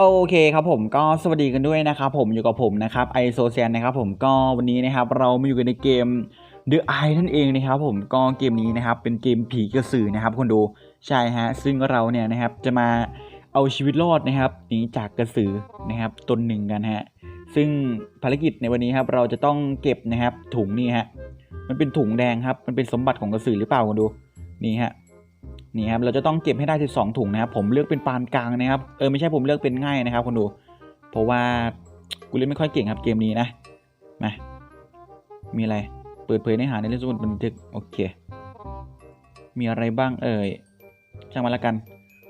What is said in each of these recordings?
โอเคครับผมก็สวัสดีกันด้วยนะครับผมอยู่กับผมนะครับไอโซเซียนนะครับผมก็วันนี้นะครับเรามาอยู่กันในเกม The Eye นั่นเองนะครับผมก็เกมนี้นะครับเป็นเกมผีกระสือนะครับคนดูใช่ฮะซึ่งเราเนี่ยนะครับจะมาเอาชีวิตรอดนะครับหนีจากกระสือนะครับตนหนึ่งกันฮะซึ่งภารกิจในวันนี้ครับเราจะต้องเก็บนะครับถุงนี่ฮะมันเป็นถุงแดงครับมันเป็นสมบัติของกระสือหรือเปล่าคนดูนี่ฮะ นี่ครับเราจะต้องเก็บให้ได้ 12 ถุงนะครับผมเลือกเป็นปานกลางนะครับเออไม่ใช่ผมเลือกเป็นง่ายนะครับคนดู เพราะว่ากูเล่นไม่ค่อยเก่งครับเกมนี้นะมามีอะไรเปิดเผยเนื้อหาในเรื่องสมุดบันทึกโอเค มีอะไรบ้างเอ่ยช่างมันละกัน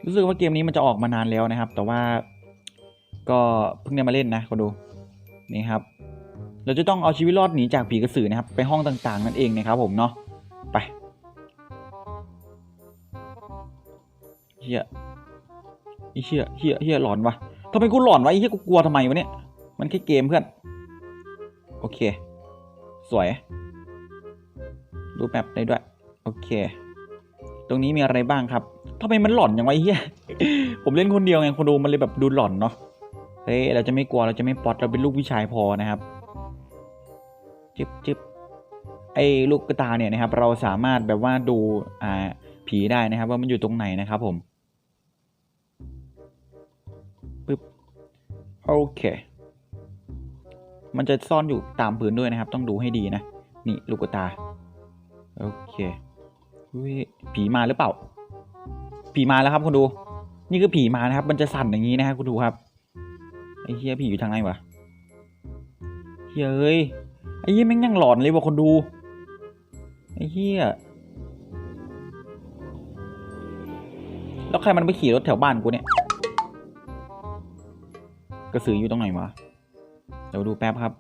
รู้สึกว่าเกมนี้มันจะออกมานานแล้วนะครับ แต่ว่าก็เพิ่งได้มาเล่นนะคนดูนี่ครับ เราจะต้องเอาชีวิตรอดหนีจากผีกระสือนะครับ ไปห้องต่างๆนั่นเองนะครับผมเนาะไป เฮียไอ้เฮียเฮียเฮียหลอนวะทำไมกูหลอนวะไอ้เฮียกูกลัวทำไมวะเนี่ย มันแค่เกมเพื่อน โอเค สวย ดูแมปได้ด้วย โอเค ตรงนี้มีอะไรบ้างครับทำไมมันหลอนอย่างไอ้เฮียผมเล่นคนเดียวไงคนดูมันเลยแบบดูหลอนเนาะ เฮ้ยเราจะไม่กลัวเราจะไม่ปอดเราเป็นลูกผู้ชายพอนะครับจิบจิบไอ้ลูกกระตาเนี่ยนะครับเราสามารถแบบว่าดูอ่าผีได้นะครับ ว่ามันอยู่ตรงไหนนะครับผม โอเค มันจะซ่อนอยู่ตามพื้นด้วยนะครับ ต้องดูให้ดีนะ นี่ลูกตา โอเคผีมาหรือเปล่า ผีมาแล้วครับคุณดู นี่คือผีมานะครับ มันจะสั่นอย่างนี้นะครับคุณดูครับ ไอ้เฮียผีอยู่ทางไหนวะเฮ้ยเอ้ยไอ้เฮียแม่งยังหลอนเลยว่ะคนดู ไอ้เฮียแล้วใครมันไปขี่รถแถวบ้านกูเนี่ย กระสืออยู่ตรงไหนวะ เดี๋ยวดูแป๊บครับ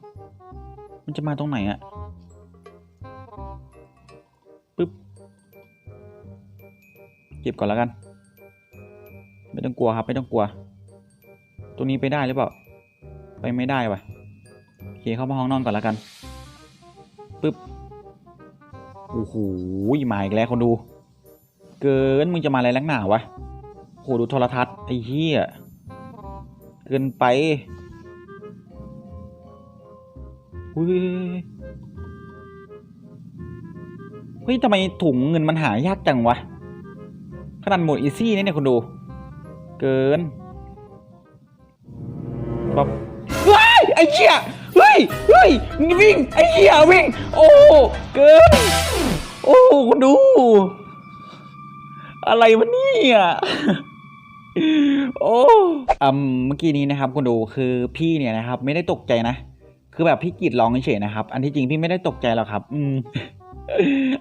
มันจะมาตรงไหนอะปึ๊บ เก็บก่อนแล้วกัน ไม่ต้องกลัวครับ ไม่ต้องกลัว ตรงนี้ไปได้หรือเปล่า ไปไม่ได้วะโอเคเข้ามาห้องนอนก่อนแล้วกัน ปึ๊บ โอ้โห มาอีกแล้วคนดู เกินมึงจะมาอะไรลักหนาวะ โหดูโทรทัศน์ไอ้เหี้ย เกินไปอุ้ยเฮ้ยทำไมถุงเงินมันหายากจังวะ ขนาดโหมดอีซี่นี่เนี่ยคุณดู เกินปั๊บเฮ้ยไอ้เหี้ยเฮ้ยเฮ้ยมึงวิ่ง ไอ้เหี้ยวิ่ง โอ้ เกิน โอ้ คุณดู อะไรวะเนี่ย โอ้อืมเมื่อกี้นี้นะครับคุณดูคือพี่เนี่ยนะครับไม่ได้ตกใจนะ คือแบบพี่กรีดร้องเฉยๆนะครับ อันที่จริงพี่ไม่ได้ตกใจหรอกครับ อืม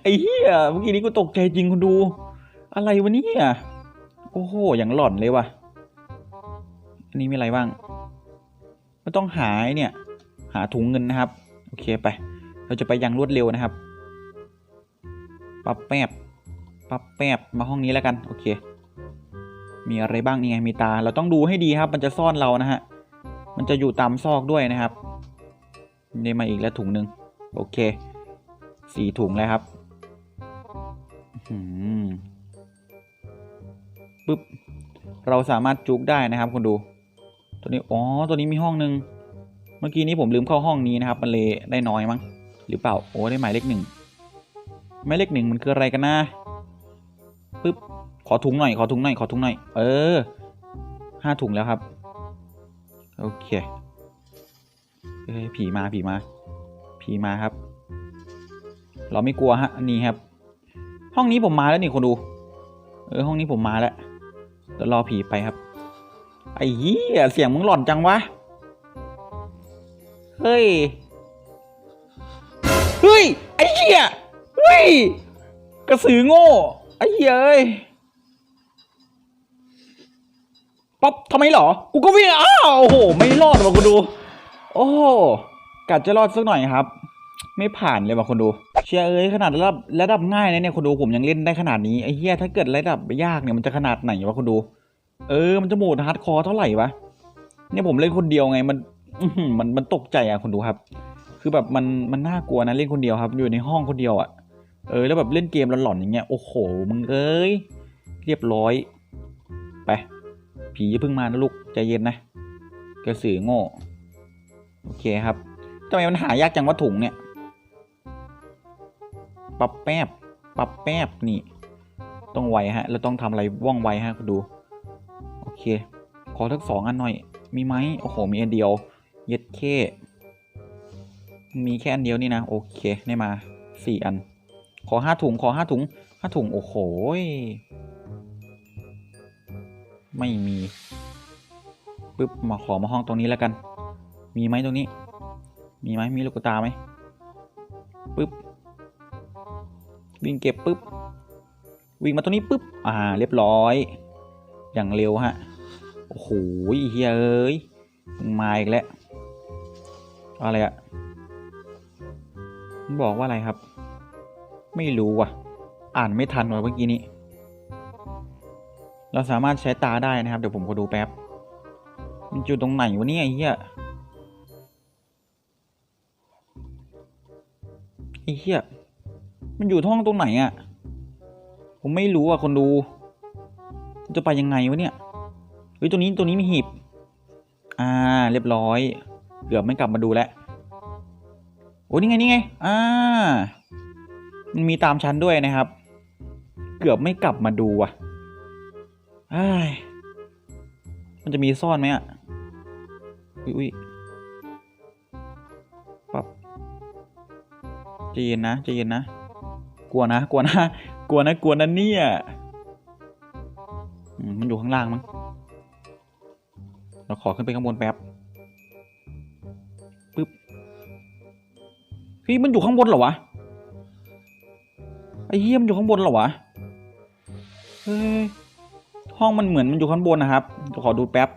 ไอ้เหี้ยเมื่อกี้นี้กูตกใจจริงคุณดู อะไรวะเนี่ยโอ้โหอย่างหล่อนเลยว่ะอันนี้มีอะไรบ้างก็ต้องหาไอ้เนี่ย หาถุงเงินนะครับ โอเคไป เราจะไปอยังรวดเร็วนะครับ ปับแป๊บปับแป๊บมาห้องนี้แล้วกัน โอเค มีอะไรบ้างนี่ไงมีตา เราต้องดูให้ดีครับ มันจะซ่อนเรานะฮะ มันจะอยู่ตามซอกด้วยนะครับนี่มาอีกแล้วถุงหนึ่งโอเคสี่ถุงแล้วครับหือปึ๊บเราสามารถจุกได้นะครับคุณดู ตัวนี้อ๋อตัวนี้มีห้องหนึ่งเมื่อกี้นี้ผมลืมเข้าห้องนี้นะครับ มันเลยได้น้อยมั้งหรือเปล่าโอ้ได้หมายเลขหนึ่งหมายเลขหนึ่งมันคืออะไรกันนะปึ๊บ ขอถุงหน่อย ขอถุงหน่อย ขอถุงหน่อย เออห้าถุงแล้วครับ โอเคเฮ้ยผีมา ผีมา ผีมาครับ เราไม่กลัวฮะนนี้ครับ ห้องนี้ผมมาแล้วนี่คนดู เออ ห้องนี้ผมมาแล้วเดี๋ยวรอผีไปครับ ไอ้เหี้ยเสียงมึงหลอนจังวะ เฮ้ย เฮ้ย ไอ้เหี้ย เฮ้ย กระสือโง่ ไอ้เหี้ยเอ้ย ป๊อปทำไมเหรอ กูก็วิ่ง อ้าวโอ้โห ไม่รอดว่ะคุณดู โอ้โหกัดจะรอดสักหน่อยครับ ไม่ผ่านเลยว่ะคนดู เชียร์เอ้ยขนาดระดับระดับง่ายนะเนี่ยคนดูผมยังเล่นได้ขนาดนี้ไอ้เหี้ยถ้าเกิดระดับยากเนี่ยมันจะขนาดไหนวะคนดู เออมันจะโหมดฮาร์ดคอร์เท่าไหร่วะเนี่ยผมเล่นคนเดียวไงมันมันมันตกใจอะคนดูครับ คือแบบมันมันน่ากลัวนะเล่นคนเดียวครับ อยู่ในห้องคนเดียวอะเออแล้วแบบเล่นเกมหลอนๆอย่างเงี้ยโอ้โหมึงเอ้ยเรียบร้อยไป ผีอย่าเพิ่งมานะลูกใจเย็นนะกระสือโง่โอเคครับทำไมมันหายากจังวะถุงเนี่ยปรับแป๊บปรับแป๊บนี่ ต้องไวฮะเราต้องทำอะไรว่องไวฮะคุณดูโอเค ขอทั้งสองอันหน่อย มีไหมโอ้โหมีอันเดียว เย็ดเคมีแค่อันเดียวนี่นะโอเคได้มาสี่อัน ขอห้าถุงขอห้าถุงห้าถุงโอ้โหย ไม่มีปึ๊บมาขอมาห้องตรงนี้แล้วกัน มีไหมตรงนี้ มีไหมมีลูกตาไหมปึ๊บวิ่งเก็บปึ๊บวิ่งมาตรงนี้ปึ๊บอ่า เรียบร้อย อย่างเร็วฮะโอ้โหเฮียเอ้ยมาอีกแล้วอะไรอะบอกว่าอะไรครับ ไม่รู้ว่ะ อ่านไม่ทันว่ะเมื่อกี้นี้ เราสามารถใช้ตาได้นะครับ เดี๋ยวผมขอดูแป๊บ มันอยู่ตรงไหนวะเนี่ยไอ้เฮียไอ้เฮียมันอยู่ท้องตรงไหนอะผมไม่รู้อะคนดู จะไปยังไงวะเนี่ย เฮ้ยตัวนี้ตัวนี้มีหีบ อ่า เรียบร้อย เกือบไม่กลับมาดูแล้ว โอ้นี่ไงนี่ไง อ่า มันมีตามชั้นด้วยนะครับ เกือบไม่กลับมาดูอะ มันจะมีซ่อนไหมอะ อุ้ยอุ้ยปั๊บใจเย็นนะใจเย็นนะ กลัวนะ กลัวนะ กลัวนะ กลัวนะเนี่ยมมันอยู่ข้างล่างมั้ง เราขอขึ้นไปข้างบนแป๊บ ปึ๊บ พี่มันอยู่ข้างบนเหรอวะ ไอ้เหี้ยมันอยู่ข้างบนเหรอวะ เฮ้ย ห้องมันเหมือนมันอยู่ข้างบนนะครับขอดูแป๊บ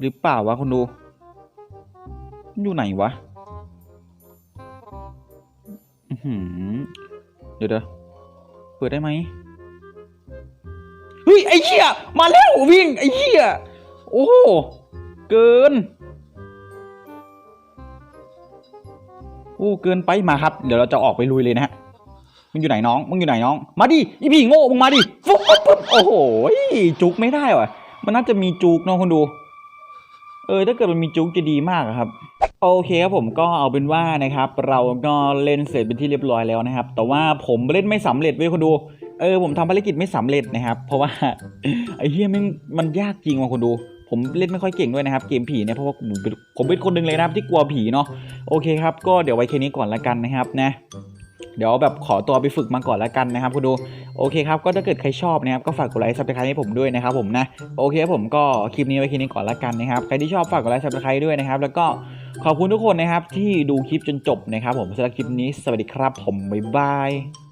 หรือเปล่าวะคุณดูมันอยู่ไหนวะอือหือเดี๋ยวเดี๋ยวเปิดได้ไหมเฮ้ยไอ้เหี้ยมาแล้ววิ่งไอ้เหี้ยโอ้โหเกินโอ้เกินไปมาครับ เดี๋ยวเราจะออกไปลุยเลยนะฮะ มึงอยู่ไหนน้อง มึงอยู่ไหนน้อง มาดิ อีพี่โง่ มึงมาดิฟุ๊บปุ๊บโอ้โห จุกไม่ได้ว่ะ มันน่าจะมีจุกเน้องคนดู เออ ถ้าเกิดมันมีจุกจะดีมากครับ โอเคครับผมก็เอาเป็นว่านะครับ เราก็เล่นเสร็จเป็นที่เรียบร้อยแล้วนะครับ แต่ว่าผมเล่นไม่สำเร็จเว้ยคนดู เออ ผมทำภารกิจไม่สำเร็จนะครับ เพราะว่าไอ้เฮียมันมันยากจริงว่ะคนดูผมเล่นไม่ค่อยเก่งด้วยนะครับ เกมผีเนี่ยเพราะว่าผมเป็นผมเป็นคนหนึ่งเลยนะครับที่กลัวผีเนาะโอเคครับ ก็เดี๋ยวไว้แค่นี้ก่อนละกันนะครับนะ เดี๋ยวแบบขอตัวไปฝึกมาก่อนละกันนะครับคุณดูโอเคครับก็ถ้าเกิดใครชอบนะครับก็ฝากกดไลค์ซับสไครต์ให้ผมด้วยนะครับผมนะโอเคผมก็คลิปนี้ไว้แค่นี้ก่อนละกันนะครับใครที่ชอบฝากกดไลค์ซับสไครต์ด้วยนะครับแล้วก็ขอบคุณทุกคนนะครับที่ดูคลิปจนจบนะครับผมสำหรับคลิปนี้สวัสดีครับผมบ๊ายบาย